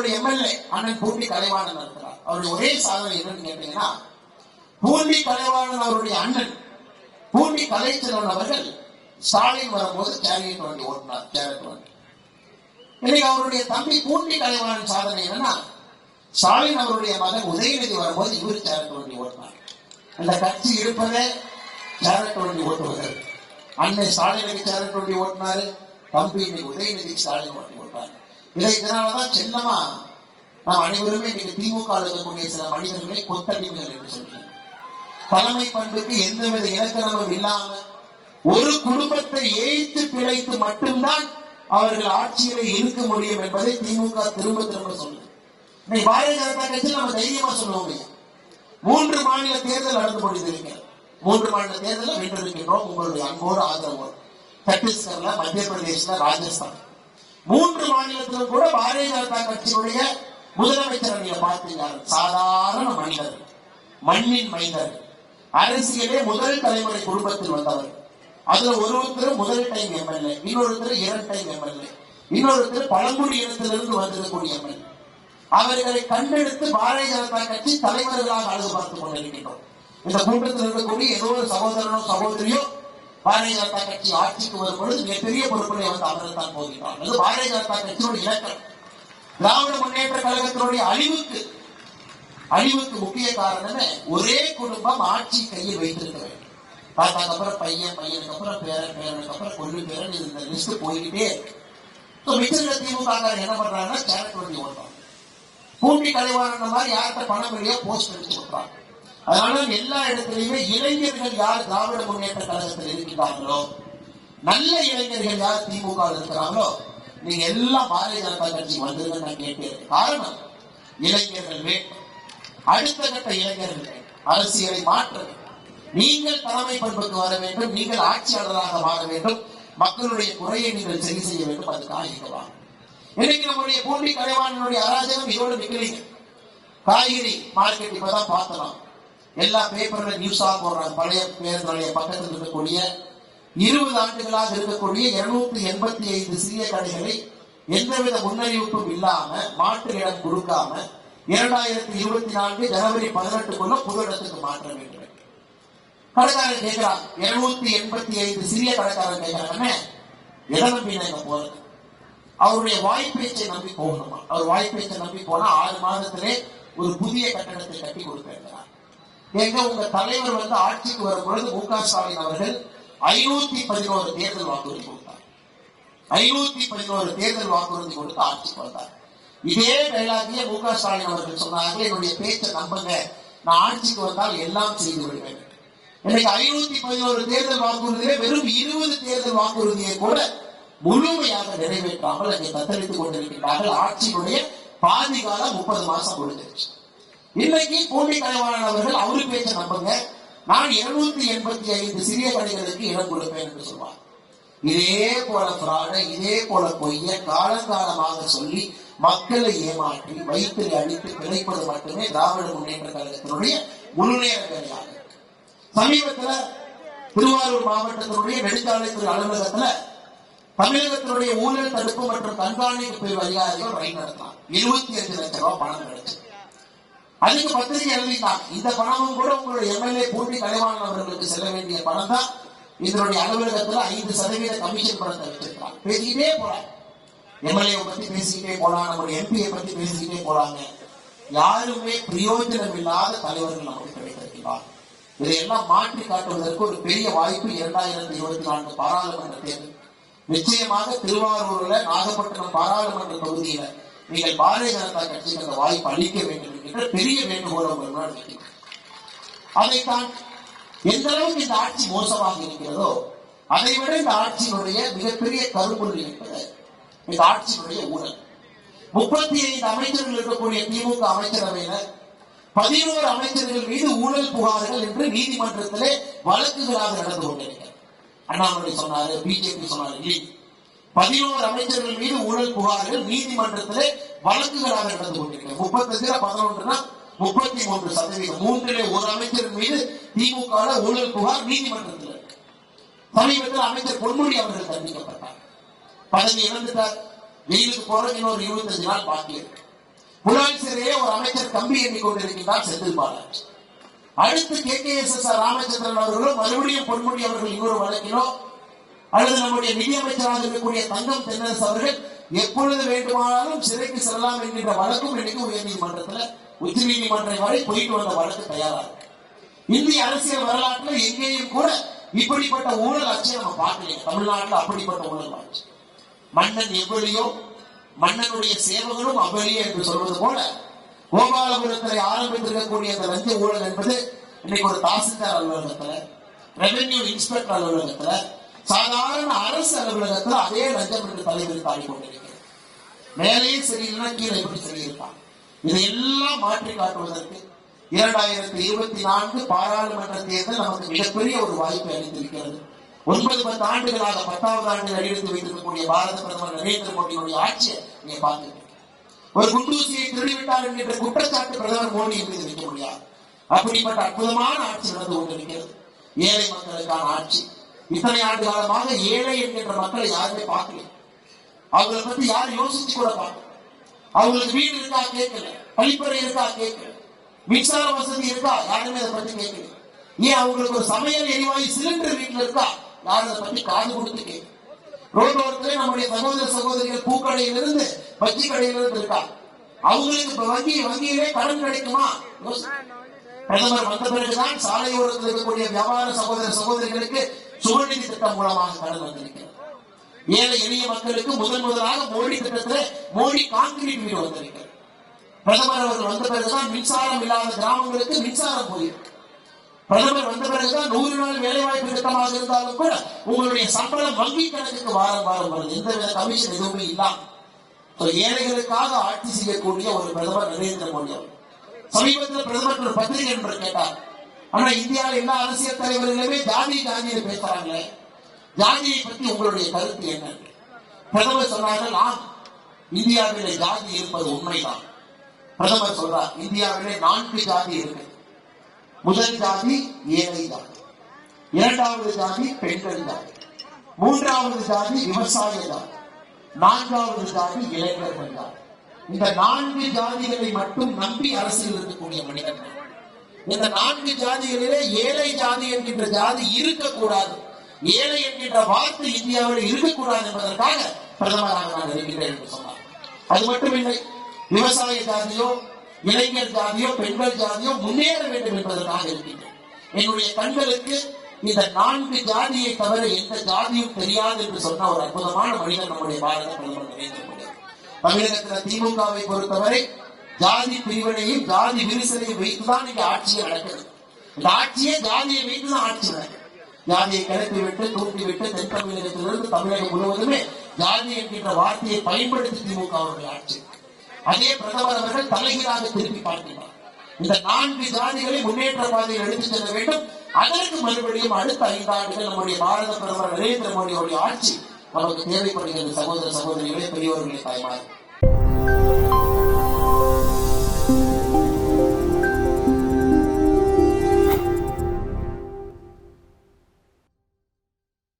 உங்களுடைய எம்எல்ஏ அண்ணன் பூண்டி கலைவாணன் இருக்கிறார். அவருடைய ஒரே சாதனை என்னன்னு கேட்டீங்கன்னா பூண்டி கலைவாணன் அவருடைய அண்ணன் பூண்டி கலைச்செல்வன் அவர்கள் ஸ்டாலின் வரும்போது தேவையை வண்டி ஓட்டினார் தேவை வண்டி இன்னைக்கு அவருடைய தம்பி பூண்டி கலைவாணன் சாதனை என்னன்னா ஸ்டாலின் அவருடைய மகன் உதயநிதி வரும்போது இவர் சேரட் வண்டி ஓட்டினார். அந்த கட்சி இருப்பதே சேரட் வண்டி ஓட்டுவதற்கு. அண்ணன் ஸ்டாலினுக்கு சேரட் வண்டி ஓட்டினாரு தம்பி இன்னைக்கு உதயநிதி ஸ்டாலின் வண்டி ஓட்டினார். இதை இதனாலதான் சின்னமா நாம் அனைவருமே இன்னைக்கு திமுக இருக்கக்கூடிய சில மனிதர்களை கொத்தடிமைகள் என்று சொல்கிறோம். தலைமை பண்புக்கு எந்தவித இலக்கணமும் இல்லாம ஒரு குடும்பத்தை ஏய்த்து பிழைத்து மட்டும்தான் அவர்கள் ஆட்சியில இருக்க முடியும் என்பதை திமுக திரும்ப திரும்ப சொல்லுது. இன்னைக்கு பாரதிய ஜனதா கட்சியில் நம்ம தைரியமா சொல்லுவோம் மூன்று மாநில தேர்தல் நடந்து கொண்டிருக்கிறது. மூன்று மாநில தேர்தலில் வென்றிருக்கின்றோம் உங்களுடைய அன்போடு ஆதரவோடு. சத்தீஸ்கர்ல மத்திய பிரதேசல ராஜஸ்தான். மூன்று மாநிலத்திலும் கூட பாரதிய ஜனதா கட்சியினுடைய முதலமைச்சர் நீங்க பார்த்தீங்க சாதாரண மனிதர் மண்ணின் மனிதர் அரசியலே முதல் தலைமுறை குடும்பத்தில் வந்தவர். அதுல ஒருத்தர் முதல் டைம் எம்எல்ஏ இன்னொருத்தர் இரண்டு டைம் எம்எல்ஏ இன்னொருத்தர் பழங்குடி இனத்திலிருந்து வந்திருக்கக்கூடிய எம்எல்ஏ. அவர்களை கண்டெடுத்து பாரதிய ஜனதா கட்சி தலைவர்களாக அழகு பார்த்துக் கொண்டிருக்கின்றோம். இந்த கூட்டத்தில் இருக்கக்கூடிய ஏதோ ஒரு சகோதரனோ சகோதரியோ பாரதிய ஜனதா கட்சி ஆட்சிக்கு வரும்பொழுது மிகப்பெரிய பொறுப்புகளை வந்து அமரத்தான் போகிறார் அது பாரதிய ஜனதா கட்சியினுடைய இலக்கம் திராவிட முன்னேற்ற கழகத்தினுடைய அழிவுக்கு அழிவுக்கு முக்கிய காரணமே ஒரே குடும்பம் ஆட்சி கையில் வைத்திருக்க வேண்டும். தாத்தாக்கு அப்புறம் பையன் பையனுக்கு அப்புறம் பேரன் பேரனுக்கு அப்புறம் கொள்ளு பேரன் இந்த லிஸ்ட் போய்கிட்டே இருக்கு. So, திமுக என்ன பண்றாங்கன்னா கேரட் வண்டி ஓட்டுறாங்க பூண்டி கலைவாணன் மாதிரி யார்கிட்ட பணம் இல்லையோ போஸ்ட் அடிச்சு விட்டுறாங்க அதனால எல்லா இடத்துலயுமே இளைஞர்கள் யார் திராவிட முன்னேற்ற கழகத்தில் இருக்கிறார்களோ நல்ல இளைஞர்கள் யார் திமுக இருக்கிறாங்களோ நீங்க எல்லாம் பாரதிய ஜனதா கட்சி வந்ததுன்னு நான் கேட்டேன். காரணம் இளைஞர்கள் வேண்டும். அடுத்த கட்ட இளைஞர்கள் அரசியலை மாற்ற நீங்கள் தலைமை பண்புக்கு வர வேண்டும். நீங்கள் ஆட்சியாளராக மாற வேண்டும். மக்களுடைய குறையை நீங்கள் சரி செய்ய வேண்டும். அதுக்காக இருக்கலாம் இன்னைக்கு நம்முடைய பூண்டி கலைவாணனுடைய அராஜகம் இதோடு நிக்கலீங்க. காய்கறி மார்க்கெட் இப்பதான் பார்த்தலாம் எல்லா பேப்பர்ல நியூஸா போடுறாங்க. பழைய பேருடைய பக்கத்தில் இருக்கக்கூடிய இருபது ஆண்டுகளாக இருக்கக்கூடிய இருநூத்தி எண்பத்தி ஐந்து சிறிய கடைகளை எந்தவித முன்னறிவிப்பும் இல்லாம மாற்று இடம் கொடுக்காம இரண்டாயிரத்தி இருபத்தி நான்கு ஜனவரி பதினெட்டுக்குள்ள புது இடத்துக்கு மாற்ற வேண்டும். கடைக்காரன் கேட்கிறான் இருநூத்தி எண்பத்தி ஐந்து சிறிய கடைக்காரன் கேட்கிறாங்கன்னு எதை நம்பி நாங்க போறது? அவருடைய வாய்ப்பேச்சை நம்பி போகணுமா? அவர் வாய்ப்பேச்சை நம்பி போனா ஆறு மாதத்திலே ஒரு புதிய கட்டடத்தை கட்டி கொடுக்கிறார் எங்க உங்க தலைவர் வந்து ஆட்சிக்கு வரும் பொழுது மு க ஸ்டாலின் அவர்கள் ஐநூத்தி பதினோரு தேர்தல் வாக்குறுதி கொடுத்தார். ஐநூத்தி பதினோரு தேர்தல் வாக்குறுதி கொடுத்து ஆட்சிக்கு வந்தார். இதே டைலாகிய மு க ஸ்டாலின் அவர்கள் சொன்னார்கள். என்னுடைய பேச்சை நம்புங்க. நான் ஆட்சிக்கு வந்தால் எல்லாம் செய்து விடுவேன். இன்னைக்கு ஐநூத்தி பதினோரு தேர்தல் வாக்குறுதியிலே வெறும் இருபது தேர்தல் வாக்குறுதியை கூட முழுமையாக நிறைவேற்றாமல் அதை தத்தளித்துக் கொண்டிருக்கிறார்கள். ஆட்சியினுடைய பாதி காலம் முப்பது மாசம் முடிஞ்சிருச்சு. இன்னைக்கு பூண்டி கலைவாணன் அவர்கள் அவரு பேச்ச நம்புங்க. நான் இருநூத்தி எண்பத்தி ஐந்து சிறிய கடைகளுக்கு இடம் கொடுப்பேன் என்று சொல்வார். இதே போல பிராட இதே போல பொய்ய காலங்காலமாக சொல்லி மக்களை ஏமாற்றி வயிற்றில் அடித்து பிழைப்பது மட்டுமே திராவிட முன்னேற்ற கழகத்தினுடைய முழுநேர வேலையாக சமீபத்துல திருவாரூர் மாவட்டத்தினுடைய நெடுஞ்சாலைத்துறை அலுவலகத்துல தமிழகத்தினுடைய ஊழல் தடுப்பு மற்றும் கண்காணிப்பு பிரிவு அதிகாரிகள் ரயில் நடத்தலாம் இருபத்தி அஞ்சு லட்சம் ரூபாய் பணம் கிடைச்சது. அதுக்கு பத்திரிகை எழுதிட்டாங்க இந்த பணமும் கூட உங்களுடைய எம்எல்ஏ போட்டி கலைவாணன் அவர்களுக்கு செல்ல வேண்டிய பணம் தான். இதனுடைய அலுவலகத்துல ஐந்து சதவீத கமிஷன் பணத்தை வச்சிருக்காங்க பேசிக்கிட்டே போறாங்க எம்எல்ஏ பத்தி பேசிக்கிட்டே போலாம் நம்முடைய எம்பியை பத்தி பேசிக்கிட்டே போறாங்க யாருமே பிரயோஜனம் இல்லாத தலைவர்கள் நமக்கு கிடைத்திருக்கிறார் இதையெல்லாம் மாற்றி காட்டுவதற்கு ஒரு பெரிய வாய்ப்பு இரண்டாயிரத்தி இருபத்தி நான்கு பாராளுமன்ற தேர்தல். நிச்சயமாக திருவாரூர்ல நாகப்பட்டினம் பாராளுமன்ற தொகுதியில நீங்கள் பாரதிய ஜனதா கட்சிக்கு அந்த வாய்ப்பு அளிக்க வேண்டும். என்கின்ற பெரிய வேண்டுகோள் உங்கள் முன்னால் அதைத்தான் எந்த அளவுக்கு இந்த ஆட்சி மோசமாக இருக்கிறதோ அதை விட இந்த ஆட்சியினுடைய மிகப்பெரிய கருப்பொருள் என்பது இந்த ஆட்சியினுடைய ஊழல். முப்பத்தி ஐந்து அமைச்சர்கள் இருக்கக்கூடிய திமுக அமைச்சரவையில பதினோரு அமைச்சர்கள் மீது ஊழல் புகார்கள் என்று நீதிமன்றத்திலே வழக்குகளாக நடந்து கொண்டிருக்கிறது. அண்ணாமலை சொன்னாரு பிஜேபி சொன்னாரு பதினோரு அமைச்சர்கள் மீது ஊழல் புகார்கள் நீதிமன்றத்திலே வழக்குகளாக நடந்து கொண்டிருக்கிறது. முப்பத்தஞ்சுல பதினொன்றுனா முப்பத்தி மூன்று சதவீதம். மூன்றிலே ஒரு அமைச்சர் மீது திமுக ஊழல் புகார் நீதிமன்றத்தில். இருக்கு சமீபத்தில் அமைச்சர் பொன்முடி அவர்கள் தண்டிக்கப்பட்டார் பதவி இழந்துட்டார். வெயிலுக்கு போறது இன்னொரு இருபத்தஞ்சு நாள் பாக்கி இருக்கு. புலால் சிறையே ஒரு அமைச்சர் கம்பி எண்ணிக் கொண்டிருக்கின்றார் செந்தில் பாலாஜி. அடுத்து K K S S R Ramachandran அவர்களோ மறுபடியும் பொன்முடி அவர்கள் இன்னொரு வழக்கிலோ அல்லது நம்முடைய நிதியமைச்சராக இருக்கக்கூடிய தங்கம் தென்னரசு அவர்கள் எப்பொழுது வேண்டுமானாலும் சிறைக்கு செல்லலாம் என்கின்ற வழக்கும் இன்னைக்கு உயர்நீதிமன்றத்தில் உச்ச நீதிமன்றம் வரை போயிட்டு வந்த வழக்கு தயாரா இருக்கு. இந்திய அரசியல் வரலாற்றில் எங்கேயும் கூட இப்படிப்பட்ட ஊழல் ஆட்சியை நம்ம பார்க்கல தமிழ்நாட்டில் அப்படிப்பட்ட ஊழல் ஆட்சி. மன்னன் எவ்வளியோ மன்னனுடைய சேவகனும் அவ்வளியோ என்று சொல்வது போல கோபாலபுரத்தில் ஆரம்பித்திருக்கக்கூடிய அந்த லஞ்ச ஊழல் என்பது இன்னைக்கு ஒரு தாசில்தார் அலுவலகத்துல ரெவென்யூ இன்ஸ்பெக்டர் அலுவலகத்துல சாதாரண அரசு அலுவலகத்துல அதே லஞ்சம் என்று தலைவர் தாடி கொண்டிருக்கிறது மேலே சரியில்லைன்னா கீழே எப்படி சரியிருப்பான் இதையெல்லாம் மாற்றி காட்டுவதற்கு இரண்டாயிரத்தி இருபத்தி நான்கு பாராளுமன்ற தேர்தல் நமக்கு மிகப்பெரிய ஒரு வாய்ப்பை அளித்திருக்கிறது. ஒன்பது பத்து ஆண்டுகளாக பத்தாவது ஆண்டு அடியெடுத்து வைத்திருக்கக்கூடிய பாரத பிரதமர் நரேந்திர மோடியுடைய ஆட்சியை நீங்க பார்த்துருக்கீங்க ஒரு குண்டூசியை திருடிவிட்டார் என்கின்ற குற்றச்சாட்டு பிரதமர் மோடி என்று வைக்க முடியாது. அப்படிப்பட்ட அற்புதமான ஆட்சி நடந்து கொண்டிருக்கிறது. ஏழை மக்களுக்கான ஆட்சி. இத்தனை ஆண்டு காலமாக ஏழை என்கின்ற மக்களை யாருமே பார்க்கல. அவங்களை பத்தி யாரும் யோசிச்சு கூட பார்க்கல. அவங்களுக்கு வீடு இருக்கா கேட்கல கழிப்பறை இருக்கா கேட்கல மின்சார வசதி இருக்கா யாருமே அதை பத்தி கேட்கல. ஏன் அவங்களுக்கு ஒரு சமையல் எரிவாயு சிலிண்டர் வீட்டுல இருக்கா யாரும் அதை பத்தி காது கொடுத்து கேட்கல. ரோட்டோரத்துல நம்முடைய சகோதர சகோதரிகள் பூக்கடையிலிருந்து பஜ்ஜி கடையிலிருந்து இருக்கா அவங்களுக்கு இப்ப வங்கி வங்கியிலே கடன் கிடைக்குமா? பிரதமர் வந்த பிறகுதான் சாலையோரத்தில் இருக்கக்கூடிய வியாபார சகோதர சகோதரிகளுக்கு சுகநிதி திட்டம் மூலமாக கடன் வந்திருக்கிறது. ஏழை எளிய மக்களுக்கு முதன் முதலாக மோடி திட்டத்தில் மோடி கான்கிரீட் வீடு வந்திருக்கிறது. பிரதமர் அவர்கள் வந்த பிறகுதான் மின்சாரம் இல்லாத கிராமங்களுக்கு மின்சாரம் போயிருக்கு. பிரதமர் வந்த பிறகுதான் நூறு நாள் வேலைவாய்ப்பு திட்டமாக இருந்தாலும் கூட உங்களுடைய சம்பளம் வங்கி கணக்குக்கு வாரம் வாரம் வருது. எந்த வித கமிஷன் எதுவுமே இல்லாம. ஒரு ஏழைகளுக்காக ஆட்சி செய்யக்கூடிய ஒரு பிரதமர் நரேந்திர மோடி அவர் சமீபத்தில் பிரதமர் ஒரு பத்திரிகை என்று கேட்டார். ஆனா இந்தியாவில் எல்லா அரசியல் தலைவர்களுமே ஜாதி ஜாதியை பேசுறாங்களே. ஜாதியை பற்றி உங்களுடைய கருத்து என்ன? பிரதமர் சொன்னார்கள் ஆம் இந்தியாவிலே ஜாதி இருப்பது உண்மைதான். பிரதமர் சொல்றார் இந்தியாவிலே நான்கு ஜாதி இருக்கு. முதல் ஜாதி ஏழை ஜாதி இரண்டாவது ஜாதி பெண்கள் ஜாதி மூன்றாவது ஜாதி விவசாய ஜாதி நான்காவது ஜாதி இளைஞர்கள் ஜாதி. இந்த நான்கு ஜாதிகளை மட்டும் நம்பி அரசியல் இருக்கக்கூடிய மனிதர்கள். இந்த நான்கு ஜாதிகளிலே ஏழை ஜாதி என்கின்ற ஜாதி இருக்கக்கூடாது. ஏழை என்கின்ற வார்த்தை இந்தியாவில் இருக்கக்கூடாது என்பதற்காக பிரதமராக நான் இருக்கிறேன் என்று சொன்னார். அது மட்டுமில்லை விவசாய ஜாதியோ இளைஞர் ஜாதியோ பெண்கள் ஜாதியோ முன்னேற வேண்டும் என்பதற்காக இருக்கின்றேன் என்னுடைய கண்களுக்கு இந்த நான்கு ஜாதியை தவிர எந்த ஜாதியும் தெரியாது என்று சொன்ன ஒரு அற்புதமான மனிதன் நம்முடைய பாரத பிரதமர் நரேந்திர மோடி. தமிழகத்தில் திமுகவை பொறுத்தவரை ஜாதி பிரிவினையை ஜாதி விரிசலையும் வைத்துதான் இங்க ஆட்சியை நடக்குது இந்த ஆட்சியே ஜாதியை வைத்துதான் ஆட்சி நடக்கிறது. ஜாதியை கிளப்பி விட்டு தூக்கி விட்டு தென் தமிழகத்திலிருந்து தமிழகம் முழுவதுமே ஜாதி என்கின்ற வார்த்தையை பயன்படுத்தி திமுக அவருடைய ஆட்சி. அதே பிரதமர் அவர்கள் தலைகீழாக திருப்பி பார்க்கிறார் இந்த நான்கு ஜாதிகளை முன்னேற்ற பாதையில் எடுத்துச் செல்ல வேண்டும். அதற்கு மறுபடியும் அடுத்த ஐந்து ஆண்டுகள் நம்முடைய பாரத பிரதமர் நரேந்திர மோடியோடைய ஆட்சி நமக்கு தேவைப்படுகிறது. சகோதர சகோதரிகளே பெரியவர்களே தாய்மார்கள்.